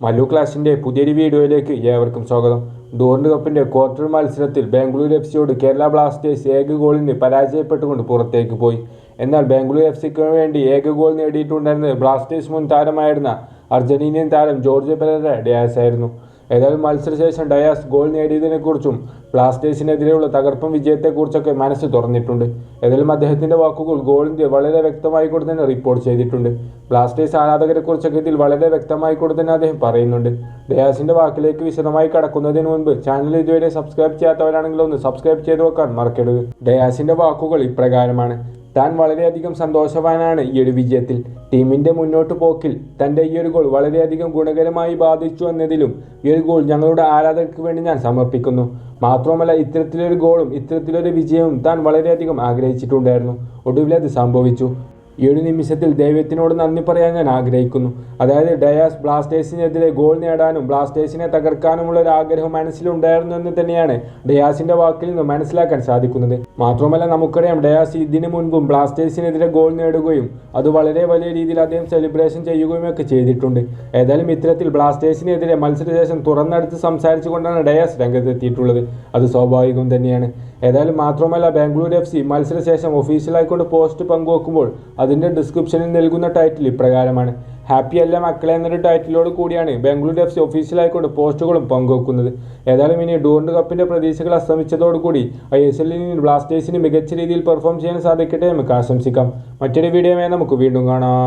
മല്ലു ക്ലാസിന്റെ പുതിയൊരു വീഡിയോയിലേക്ക് ഏവർക്കും സ്വാഗതം. ഡോർണ്ട് കപ്പിന്റെ ക്വാർട്ടർ മത്സരത്തിൽ ബാംഗ്ലൂർ എഫ് സിയോട് കേരള ബ്ലാസ്റ്റേഴ്സ് ഏക ഗോളിന് പരാജയപ്പെട്ടുകൊണ്ട് പുറത്തേക്ക് പോയി. എന്നാൽ ബാംഗ്ലൂർ എഫ് സിക്ക് വേണ്ടി ഏക ഗോൾ നേടിയിട്ടുണ്ടായിരുന്നത് ബ്ലാസ്റ്റേഴ്സ് മുൻ താരമായിരുന്ന അർജന്റീനിയൻ താരം ജോർജ് പെരേര ഡയാസ് ആയിരുന്നു. ഏതായാലും മത്സരശേഷം ഡയാസ് ഗോൾ നേടിയതിനെക്കുറിച്ചും ബ്ലാസ്റ്റേഴ്സിനെതിരെയുള്ള തകർപ്പൻ വിജയത്തെക്കുറിച്ചൊക്കെ മനസ്സ് തുറന്നിട്ടുണ്ട്. ഏതായാലും അദ്ദേഹത്തിന്റെ വാക്കുകൾ ഗോളിന്റെ വളരെ വ്യക്തമായി കൊണ്ട് തന്നെ റിപ്പോർട്ട് ചെയ്തിട്ടുണ്ട്. ബ്ലാസ്റ്റേഴ്സ് ആരാധകരെ കുറിച്ചൊക്കെ ഇതിൽ വളരെ വ്യക്തമായി കൊണ്ട് തന്നെ അദ്ദേഹം പറയുന്നുണ്ട്. ഡയാസിന്റെ വാക്കിലേക്ക് വിശദമായി കടക്കുന്നതിന് മുൻപ് ചാനൽ ഇതുവരെ സബ്സ്ക്രൈബ് ചെയ്യാത്തവരാണെങ്കിൽ ഒന്ന് സബ്സ്ക്രൈബ് ചെയ്ത് വെക്കാൻ മറക്കരുത്. ഡയാസിന്റെ വാക്കുകൾ ഇപ്രകാരമാണ്. താൻ വളരെയധികം സന്തോഷവാനാണ് ഈ ഒരു വിജയത്തിൽ. ടീമിന്റെ മുന്നോട്ട് പോക്കിൽ തന്റെ ഈ ഒരു ഗോൾ വളരെയധികം ഗുണകരമായി ബാധിച്ചു എന്നതിലും ഈ ഒരു ഗോൾ ഞങ്ങളുടെ ആരാധകർക്ക് വേണ്ടി ഞാൻ സമർപ്പിക്കുന്നു. മാത്രമല്ല ഇത്തരത്തിലൊരു ഗോളും ഇത്തരത്തിലൊരു വിജയവും താൻ വളരെയധികം ആഗ്രഹിച്ചിട്ടുണ്ടായിരുന്നു. ഒടുവിൽ അത് സംഭവിച്ചു. ഈ ഒരു നിമിഷത്തിൽ ദൈവത്തിനോട് നന്ദി പറയാൻ ഞാൻ ആഗ്രഹിക്കുന്നു. അതായത് ഡയാസ് ബ്ലാസ്റ്റേഴ്സിനെതിരെ ഗോൾ നേടാനും ബ്ലാസ്റ്റേഴ്സിനെ തകർക്കാനുമുള്ള ഒരു ആഗ്രഹം മനസ്സിലുണ്ടായിരുന്നു എന്ന് തന്നെയാണ് ഡയാസിന്റെ വാക്കിൽ നിന്ന് മനസ്സിലാക്കാൻ സാധിക്കുന്നത്. മാത്രമല്ല നമുക്കറിയാം ഡയാസ് ഇതിനു മുൻപും ബ്ലാസ്റ്റേഴ്സിനെതിരെ ഗോൾ നേടുകയും അത് വളരെ വലിയ രീതിയിൽ അദ്ദേഹം സെലിബ്രേഷൻ ചെയ്യുകയും ഒക്കെ ചെയ്തിട്ടുണ്ട്. ഏതായാലും ഇത്തരത്തിൽ ബ്ലാസ്റ്റേഴ്സിനെതിരെ മത്സരശേഷം തുറന്നെടുത്ത് സംസാരിച്ചുകൊണ്ടാണ് ഡയാസ് രംഗത്തെത്തിയിട്ടുള്ളത്. അത് സ്വാഭാവികം തന്നെയാണ്. ഏതായാലും മാത്രമല്ല ബാംഗ്ലൂർ എഫ് സി മത്സരശേഷം ഒഫീഷ്യലായിക്കൊണ്ട് പോസ്റ്റ് പങ്കുവെക്കുമ്പോൾ അതിന്റെ ഡിസ്ക്രിപ്ഷനിൽ നൽകുന്ന ടൈറ്റിൽ ഇപ്രകാരമാണ്. ഹാപ്പി അല്ല മക്കളെ എന്നൊരു ടൈറ്റിലോട് കൂടിയാണ് ബാംഗ്ലൂർ എഫ് സി ഒഫീഷ്യലായിക്കൊണ്ട് പോസ്റ്റുകളും പങ്കുവെക്കുന്നത്. ഏതായാലും ഇനി ഡോണ്ട് കപ്പിന്റെ പ്രതീക്ഷകൾ അസ്തമിച്ചതോടുകൂടി ഐ എസ് എല്ലിൽ ബ്ലാസ്റ്റേഴ്സിന് മികച്ച രീതിയിൽ പെർഫോം ചെയ്യാൻ സാധിക്കട്ടെ നമുക്ക് ആശംസിക്കാം. മറ്റൊരു വീഡിയോ നമുക്ക് വീണ്ടും കാണാം.